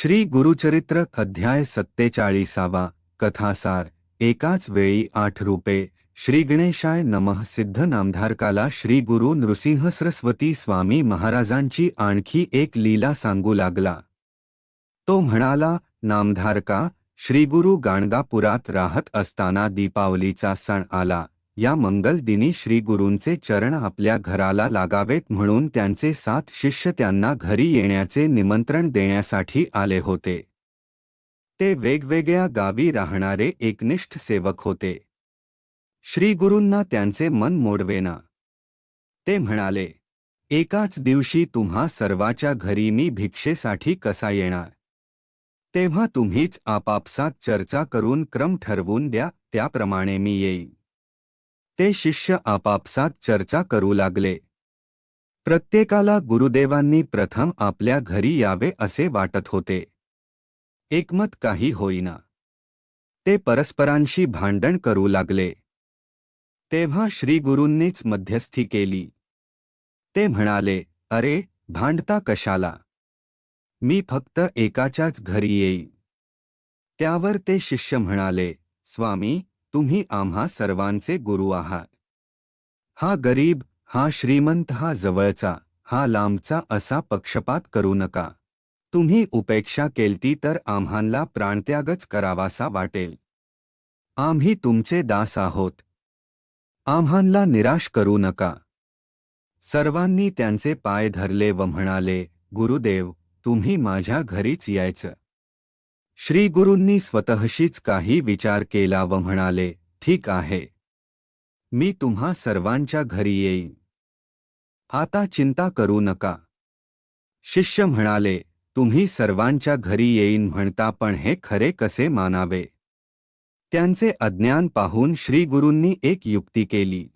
श्री गुरुचरित्र अध्याय सत्तेचाळीसावा कथासार. एकाच वेळी आठ रूपे. श्री गणेशाय नमः सिद्ध नामधारकाला श्री गुरु नृसिंह सरस्वती स्वामी महाराजांची आणखी एक लीला सांगू लागला. तो म्हणाला नामधारका श्रीगुरु गाणगापुरात राहत असताना दीपावलीचा सण आला. या मंगल दिनी श्री गुरूंचे चरण आपल्या घराला लागावेत म्हणून त्यांचे सात शिष्य त्यांना घरी येण्याचे निमंत्रण देण्यासाठी आले होते. ते वेगवेगळ्या गावी राहणारे एकनिष्ठ सेवक होते. श्री गुरूंना त्यांचे मन मोडवेना. ते म्हणाले एकाच दिवशी तुम्हा सर्वाच्या घरी मी भिक्षेसाठी कसा येणार? तेव्हा तुम्हीच आपापसात चर्चा करून क्रम ठरवून द्या त्याप्रमाणे मी येईन. ते शिष्य आपापसात चर्चा करू लागले. प्रत्येकाला गुरुदेवांनी प्रथम आपल्या घरी यावे असे वाटत होते. एकमत काही होईना. ते परस्परांशी भांडण करू लागले. तेव्हा श्रीगुरूंनीच मध्यस्थी केली. ते म्हणाले अरे भांडता कशाला? मी फक्त एकाच्याच घरी येईन त्यावर ते शिष्य म्हणाले स्वामी तुम्ही आम्हा सर्वांचे गुरु आहात. हा गरीब हा श्रीमंत हा जवळचा हा लांबचा असा पक्षपात करू नका. तुम्ही उपेक्षा केलती तर आम्हांला प्राणत्यागच करावासा वाटेल. आम्ही तुमचे दास आहोत. आम्हांला निराश करू नका. सर्वांनी त्यांचे पाय धरले व म्हणाले गुरुदेव तुम्ही माझ्या घरीच यायचं. श्री गुरूंनी स्वतःशीच काही विचार केला व म्हणाले ठीक आहे. मी तुम्हा सर्वांच्या घरी येईन. आता चिंता करू नका. शिष्य म्हणाले तुम्ही सर्वांच्या घरी येईन म्हणता पण हे खरे कसे मानावे? त्यांचे अज्ञान पाहून श्री गुरूंनी एक युक्ती केली.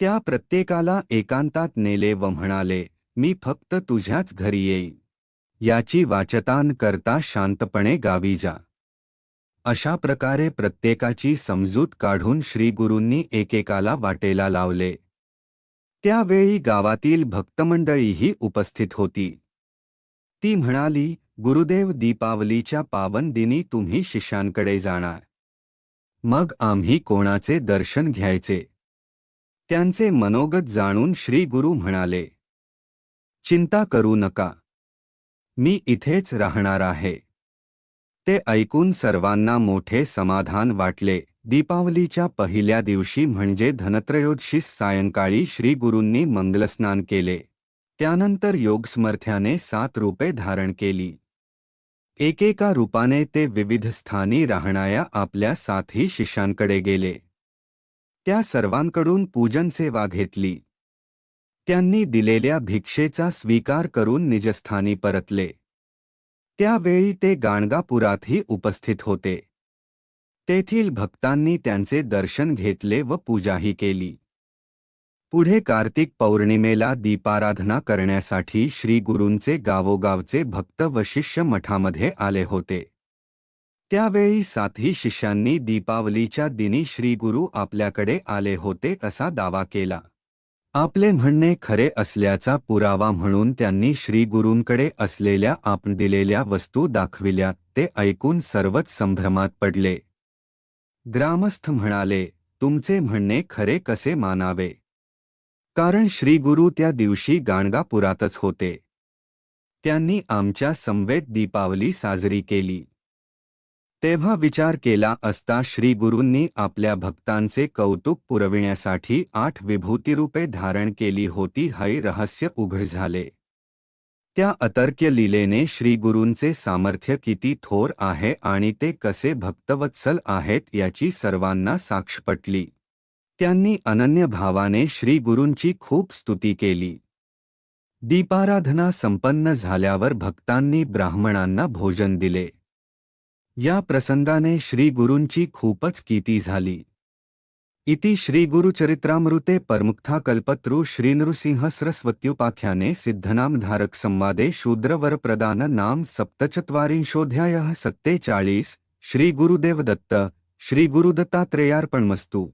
त्या प्रत्येकाला एकांतात नेले व म्हणाले मी फक्त तुझ्याच घरी येईन. याची वाचतान करता शांतपणे गावी जा. अशा प्रकारे प्रत्येकाची समजूत काढून श्रीगुरूंनी एकेकाला वाटेला लावले. त्यावेळी गावातील भक्तमंडळीही उपस्थित होती. ती म्हणाली गुरुदेव दीपावलीच्या पावन दिनी तुम्ही शिष्यांकडे जाणार. मग आम्ही कोणाचे दर्शन घ्यायचे? त्यांचे मनोगत जाणून श्री गुरु म्हणाले चिंता करू नका. मी इथेच राहणार आहे. ते ऐकून सर्वांना मोठे समाधान वाटले. दीपावलीच्या पहिल्या दिवशी म्हणजे धनत्रयोदशीस सायंकाळी श्री गुरूंनी मंगलस्नान केले. त्यानंतर योगस्मर्थ्याने सात रूपे धारण केली. एकेका रूपाने ते विविध स्थानी राहणाऱ्या आपल्या साथी शिष्यांकडे गेले. त्या सर्वांकडून पूजन सेवा घेतली. त्यांनी दिलेल्या भिक्षेचा स्वीकार करून निजस्थानी परतले. त्यावेळी ते गाणगापुरातही उपस्थित होते. तेथील भक्तांनी त्यांचे दर्शन घेतले व पूजाही केली. पुढे कार्तिक पौर्णिमेला दीपाराधना करण्यासाठी श्री गुरूंचे गावोगावचे भक्त व शिष्य मठामध्ये आले होते. त्यावेळी सातही शिष्यांनी दीपावलीच्या दिनी श्रीगुरू आपल्याकडे आले होते असा दावा केला. आपले म्हणणे खरे असल्याचा पुरावा म्हणून त्यांनी श्रीगुरूंकडे असलेल्या आपण दिलेल्या वस्तू दाखविल्या ते ऐकून सर्वच संभ्रमात पडले. ग्रामस्थ म्हणाले तुमचे म्हणणे खरे कसे मानावे? कारण श्रीगुरू त्या दिवशी गाणगापुरातच होते. त्यांनी आमच्या संवेद दीपावली साजरी केली. तेव्हा विचार केला असता श्री गुरूंनी आपल्या भक्तांचे कौतुक पुरविण्यासाठी आठ विभूतिरूपे धारण केली होती है रहस्य उघड झाले. त्या अतर्क्य लीलेने श्रीगुरूंचे सामर्थ्य किती थोर आहे आणि ते कसे भक्तवत्सल आहेत याची सर्वांना साक्ष पटली. त्यांनी अनन्य भावाने श्रीगुरूंची खूप स्तुती केली. दीपाराधना संपन्न झाल्यावर भक्तांनी ब्राह्मणांना भोजन दिले. या प्रसंगाने श्रीगुरूंची खूपच कीती झाली. इति श्रीगुरुचरित्रामृते परमुक्था कल्पत्रु श्रीनृसिंह सरस्वत्युपाख्याने सिद्धनामधारक संवादे शूद्रवरप्रदान नाम सप्तचत्वारिंशोध्याय सत्तेचाळीस श्री श्रीगुरुदत्तात्रेयार्पणमस्तू. श्री गुरुदत्तात्रेयार्पणमस्तु